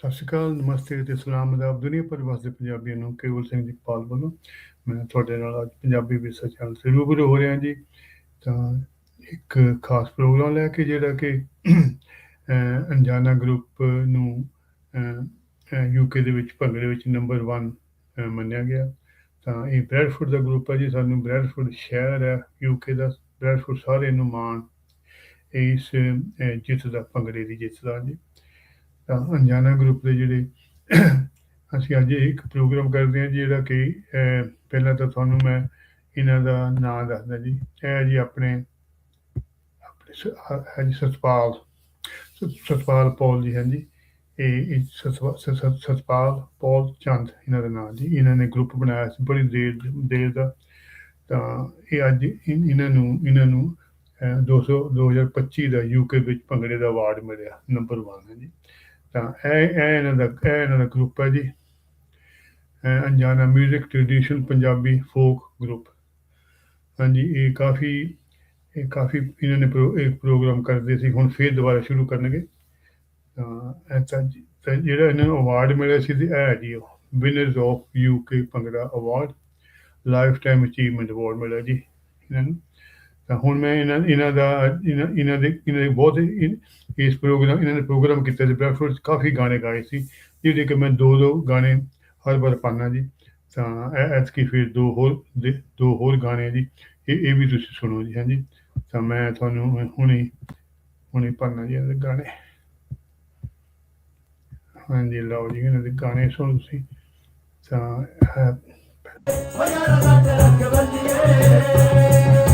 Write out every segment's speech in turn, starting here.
ਸਤਿ ਸ਼੍ਰੀ ਅਕਾਲ, ਨਮਸਤੇ ਤੇ ਸਲਾਮ ਅਦਾਬ ਦੁਨੀਆ ਭਰ ਵਸਦੇ ਪੰਜਾਬੀਆਂ ਨੂੰ ਕੇਵਲ ਸਿੰਘ ਜੀ ਪਾਲ ਵੱਲੋਂ ਮੈਂ ਤੁਹਾਡੇ ਨਾਲ ਅੱਜ ਪੰਜਾਬੀ ਵਿਰਸਾ ਚੈਨਲ ਤੇ ਰੂਬਰੂ ਹੋ ਰਿਹਾ ਜੀ। ਤਾਂ ਇੱਕ ਖਾਸ ਪ੍ਰੋਗਰਾਮ ਲੈ ਕੇ ਜਿਹੜਾ ਕਿ ਅਣਜਾਣਾ ਗਰੁੱਪ ਨੂੰ ਯੂਕੇ ਦੇ ਵਿੱਚ ਭੰਗੜੇ ਵਿੱਚ ਨੰਬਰ 1 ਮੰਨਿਆ ਗਿਆ। ਤਾਂ ਇਹ ਬ੍ਰੈਡਫੋਰਡ ਦਾ ਗਰੁੱਪ ਹੈ ਜੀ, ਸਾਨੂੰ ਬ੍ਰੈਡਫੋਰਡ ਸ਼ਹਿਰ ਹੈ ਯੂਕੇ ਦਾ ਬ੍ਰੈਡਫੋਰਡ ਸਾਰੇ ਨੂੰ ਮਾਣ ਇਸ ਜਿੱਤ ਦਾ, ਭੰਗੜੇ ਦੀ ਜਿੱਤ ਦਾ ਜੀ। ਤਾਂ ਅਣਜਾਣਾ ਗਰੁੱਪ ਦੇ ਜਿਹੜੇ ਅਸੀਂ ਅੱਜ ਇੱਕ ਪ੍ਰੋਗਰਾਮ ਕਰਦੇ ਹਾਂ ਜਿਹੜਾ ਕਿ ਪਹਿਲਾਂ ਤਾਂ ਤੁਹਾਨੂੰ ਮੈਂ ਇਹਨਾਂ ਦਾ ਨਾਮ ਦੱਸਦਾ ਜੀ। ਇਹ ਜੀ ਆਪਣੇ ਆਪਣੇ ਜੀ ਸਤਪਾਲ ਸਤਪਾਲ ਪੌਲ ਜੀ ਹਾਂਜੀ ਜੀ। ਇਹ ਸਤਪਾ- ਸਤਪਾਲ ਪੌਲ ਚੰਦ ਇਹਨਾਂ ਦਾ ਨਾਮ ਜੀ। ਇਹਨਾਂ ਨੇ ਗਰੁੱਪ ਬਣਾਇਆ ਸੀ ਬੜੀ ਦੇਰ ਦੇਰ ਦਾ। ਤਾਂ ਇਹ ਅੱਜ ਇਹਨਾਂ ਨੂੰ ਇਹਨਾਂ ਨੂੰ ਅਹ, 200 2025 ਦਾ ਯੂਕੇ ਵਿੱਚ ਭੰਗੜੇ ਦਾ ਅਵਾਰਡ ਮਿਲਿਆ ਨੰਬਰ 1 ਹੈ ਜੀ। ਤਾਂ ਇਹ ਇਹ ਇਹਨਾਂ ਦਾ, ਇਹ ਇਹਨਾਂ ਦਾ ਗਰੁੱਪ ਹੈ ਜੀ। ਇਹ ਅਣਜਾਣਾ 뮤직 ਟ੍ਰੈਡੀਸ਼ਨ ਪੰਜਾਬੀ ਫੋਕ ਗਰੁੱਪ ਹਾਂਜੀ, ਇਹ ਕਾਫੀ ਇਹ ਕਾਫੀ ਇਹਨਾਂ ਨੇ ਪ੍ਰੋ- ਇੱਕ ਪ੍ਰੋਗਰਾਮ ਕਰਦੇ ਸੀ, ਹੁਣ ਫੇਰ ਦੁਬਾਰਾ ਸ਼ੁਰੂ ਕਰਨਗੇ। ਤਾਂ ਇਹ ਤਾਂ ਜੀ- ਤਾਂ ਜਿਹੜਾ ਇਹਨਾਂ ਨੂੰ ਅਵਾਰਡ ਮਿਲਿਆ ਸੀ ਤੇ ਇਹ ਹੈ ਜੀ ਉਹ winners of UK bhangra award lifetime achievement award ਮਿਲਿਆ ਜੀ ਇਹਨਾਂ ਨੂੰ। ਤਾਂ ਹੁਣ ਮੈਂ ਇਹਨਾਂ ਇਹਨਾਂ ਦਾ, ਇਹਨਾਂ ਇਹਨਾਂ ਦੇ ਇਹਨਾਂ ਦੇ ਬਹੁਤ ਇਸ ਪ੍ਰੋਗਰਾਮ, ਇਹਨਾਂ ਨੇ ਪ੍ਰੋਗਰਾਮ ਕੀਤਾ ਸੀ ਬ੍ਰੈਡਫੋਰਡ ਕਾਫੀ ਗਾਣੇ ਗਾਏ ਸੀ। ਜਿਹਦੇ ਕਿ ਮੈਂ ਦੋ ਦੋ ਗਾਣੇ ਹਰ ਵਾਰ ਪਾਣਾ ਜੀ। ਤਾਂ ਇਹ ਐਤਕੀ ਫਿਰ ਦੋ ਹੋਰ ਦੋ ਹੋਰ ਗਾਣੇ ਜੀ। ਇਹ ਇਹ ਵੀ ਤੁਸੀਂ ਸੁਣੋ ਜੀ, ਹਾਂਜੀ। ਤਾਂ ਮੈਂ ਤੁਹਾਨੂੰ ਹੁਣੇ ਹੁਣੇ ਪਾਣਾ ਜੀ ਇਹਦੇ ਗਾਣੇ। ਹਾਂਜੀ, ਲਓ ਜੀ, ਇਹਨਾਂ ਦੇ ਗਾਣੇ ਸੁਣੋ ਤੁਸੀਂ। ਤਾਂ ਇਹ ਇੱਕ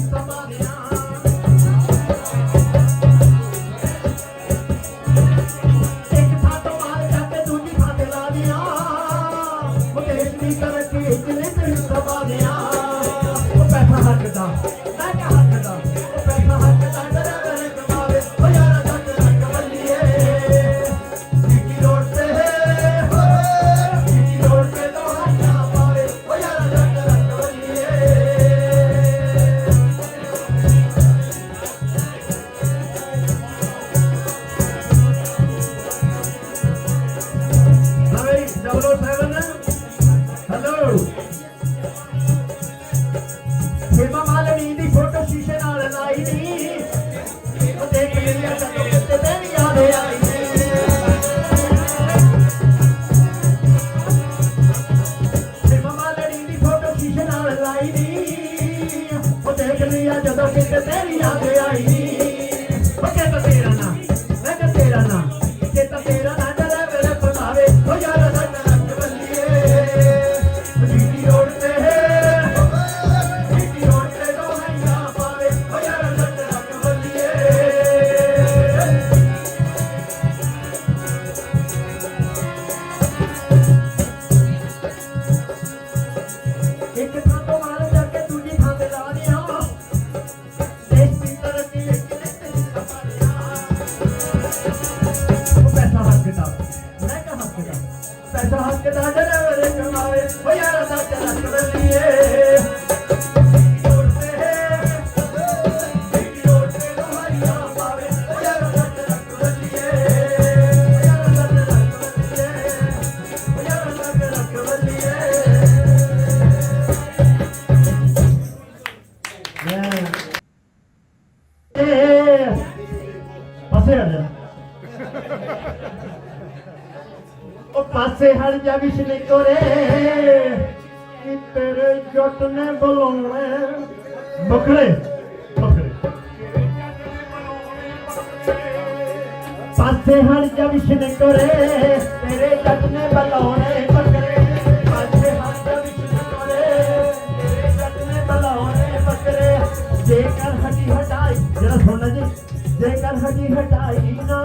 ਵਿੱਚ ਪੈਸਾ ਹੱਕਦਾ ਮੈਂ ਕਹਾਂ ਉਹ ਪਾਸੇ ਹਟ ਜਾ ਵਿਸ਼ਨੇ ਕੋਰੇ। ਕਿ ਤੇਰੇ ਜੱਟ ਨੇ ਬੁਲਾਉਣੇ। ਬਕਰੇ ਬਕਰੇ ਪਾਸੇ ਹਟ ਜਾ ਵਿਸ਼ਨੇ ਕੋਰੇ। ਤੇਰੇ ਜੱਟ ਨੇ ਬੁਲਾਉਣੇ ਬਕਰੇ ਪਾਸੇ ਹਟ ਜਾ ਵਿਸ਼ਨੇ ਕੋਰੇ। ਤੇਰੇ ਜੱਟ ਨੇ ਬੁਲਾਉਣੇ ਬਕਰੇ ਜੇਕਰ ਹਟੀ ਹਟਾਈ, ਜਰਾ ਸੁਣਨਾ ਜੀ। ਜੇਕਰ ਹਟੀ ਹਟਾਈ ਨਾ,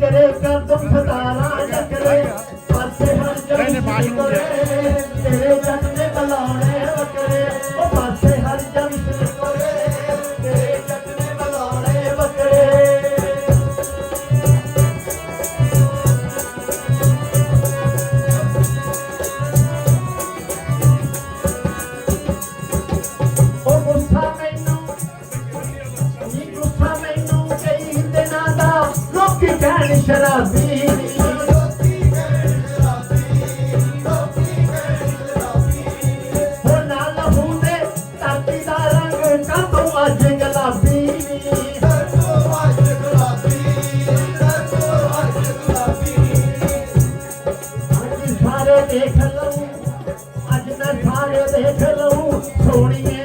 ਤੇਰੇ ਕਰ ਦੁੱਖ ਸਤਾਰਾ ਦੇ ਮਾਲਕ ਤੇਰੇ ਜੱਟ ਦੇ ਬਲਾਉਣੇ ਬੱਕਰੇ ਉਹ ਪਾਸੇ ਹਰ ਜੰਮ ਤੇਰੇ ਜੱਟ ਦੇ ਬਲਾਉਣੇ ਬੱਕਰੇ ਉਹ ਗੁੱਸਾ ਮੈਨੂੰ, ਨੀ ਗੁੱਸਾ ਮੈਨੂੰ ਕਈ ਦਿਨਾਂ ਦਾ। ਲੋਕੀ ਕਹਿਣ ਸ਼ਰਾਬੀ ਸਾਰੇ ਦੇਖ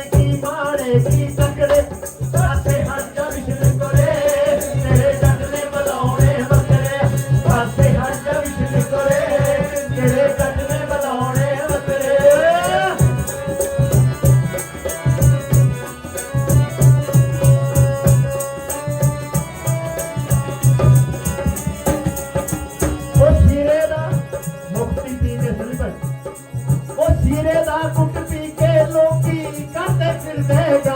ਕਰਦੇ ਫਿਰਦੇ